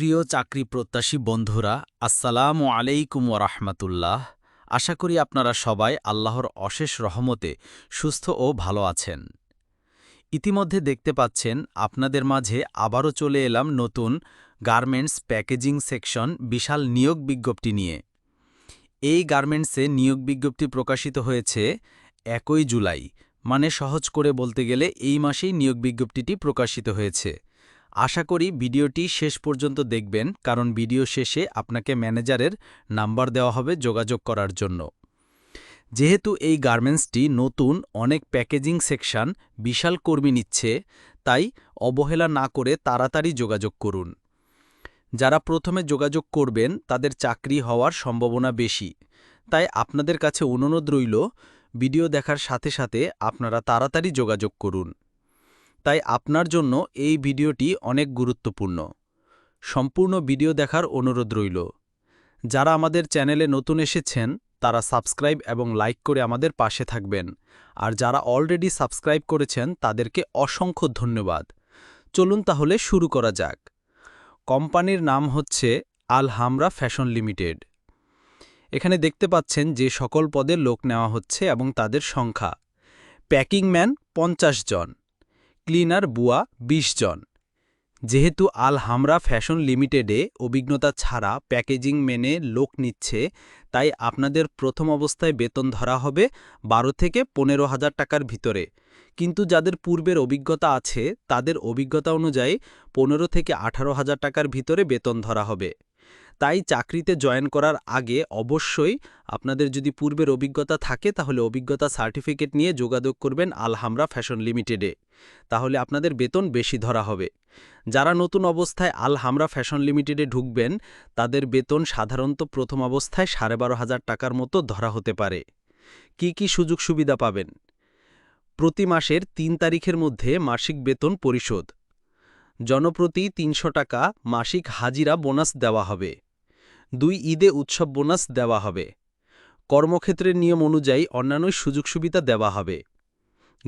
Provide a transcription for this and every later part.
প্রিয় চাকরি প্রত্যাশী বন্ধুরা, আসসালামু আলাইকুম ওরহমতুল্লাহ আশা করি আপনারা সবাই আল্লাহর অশেষ রহমতে সুস্থ ও ভালো আছেন। ইতিমধ্যে দেখতে পাচ্ছেন, আপনাদের মাঝে আবারও চলে এলাম নতুন গার্মেন্টস প্যাকেজিং সেকশন বিশাল নিয়োগ বিজ্ঞপ্তি নিয়ে। এই গার্মেন্টসে নিয়োগ বিজ্ঞপ্তি প্রকাশিত হয়েছে একই জুলাই। মানে সহজ করে বলতে গেলে এই মাসেই নিয়োগ বিজ্ঞপ্তিটি প্রকাশিত হয়েছে। আশা করি ভিডিওটি শেষ পর্যন্ত দেখবেন, কারণ ভিডিও শেষে আপনাকে ম্যানেজারের নাম্বার দেওয়া হবে যোগাযোগ করার জন্য। যেহেতু এই গার্মেন্টসটি নতুন, অনেক প্যাকেজিং সেকশন, বিশাল কর্মী নিচ্ছে, তাই অবহেলা না করে তাড়াতাড়ি যোগাযোগ করুন। যারা প্রথমে যোগাযোগ করবেন, তাদের চাকরি হওয়ার সম্ভাবনা বেশি। তাই আপনাদের কাছে অনুরোধ রইল, ভিডিও দেখার সাথে সাথে আপনারা তাড়াতাড়ি যোগাযোগ করুন। তাই আপনার জন্য এই ভিডিওটি অনেক গুরুত্বপূর্ণ। সম্পূর্ণ ভিডিও দেখার অনুরোধ রইল। যারা আমাদের চ্যানেলে নতুন এসেছেন, তারা সাবস্ক্রাইব এবং লাইক করে আমাদের পাশে থাকবেন। আর যারা অলরেডি সাবস্ক্রাইব করেছেন, তাদেরকে অসংখ্য ধন্যবাদ। চলুন তাহলে শুরু করা যাক। কোম্পানির নাম হচ্ছে আল হামরা ফ্যাশন লিমিটেড। এখানে দেখতে পাচ্ছেন যে সকল পদের লোক নেওয়া হচ্ছে এবং তাদের সংখ্যা। প্যাকিং ম্যান পঞ্চাশ জন। ক্লিনার বুয়া ২০ জন। যেহেতু আল হামরা ফ্যাশন লিমিটেডে অভিজ্ঞতা ছাড়া প্যাকেজিং মেনে লোক নিচ্ছে, তাই আপনাদের প্রথম অবস্থায় বেতন ধরা হবে বারো থেকে পনেরো হাজার টাকার ভিতরে। কিন্তু যাদের পূর্বের অভিজ্ঞতা আছে, তাদের অভিজ্ঞতা অনুযায়ী পনেরো থেকে আঠারো হাজার টাকার ভিতরে বেতন ধরা হবে। তাই চাকরিতে জয়েন করার আগে অবশ্যই আপনাদের যদি পূর্বের অভিজ্ঞতা থাকে, তাহলে অভিজ্ঞতা সার্টিফিকেট নিয়ে যোগাযোগ করবেন আলহামরা ফ্যাশন লিমিটেডে। তাহলে আপনাদের বেতন বেশি ধরা হবে। যারা নতুন অবস্থায় আল হামরা ফ্যাশন লিমিটেডে ঢুকবেন, তাদের বেতন সাধারণত প্রথম অবস্থায় সাড়ে বারো হাজার টাকার মতো ধরা হতে পারে। কি কি সুযোগ সুবিধা পাবেন? প্রতি মাসের তিন তারিখের মধ্যে মাসিক বেতন পরিশোধ। জনপ্রতি তিনশো টাকা মাসিক হাজিরা বোনাস দেওয়া হবে। দুই ঈদে উৎসব বোনাস দেওয়া হবে। কর্মক্ষেত্রের নিয়ম অনুযায়ী অন্যান্য সুযোগ সুবিধা দেওয়া হবে।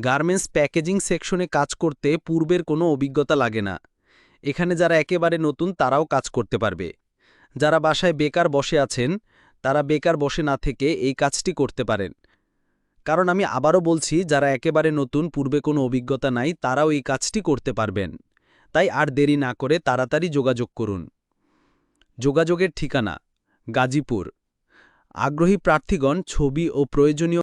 গার্মেন্টস প্যাকেজিং সেকশনে কাজ করতে পূর্বের কোনো অভিজ্ঞতা লাগে না। এখানে যারা একেবারে নতুন, তারাও কাজ করতে পারবে। যারা বাসায় বেকার বসে আছেন, তারা বেকার বসে না থেকে এই কাজটি করতে পারেন। কারণ আমি আবারও বলছি, যারা একেবারে নতুন, পূর্বে কোনো অভিজ্ঞতা নাই, তারাও এই কাজটি করতে পারবেন। তাই আর দেরি না করে তাড়াতাড়ি যোগাযোগ করুন। যোগাযোগের ঠিকানা, গাজীপুর। আগ্রহী প্রার্থীগণ, ছবি ও প্রয়োজনীয়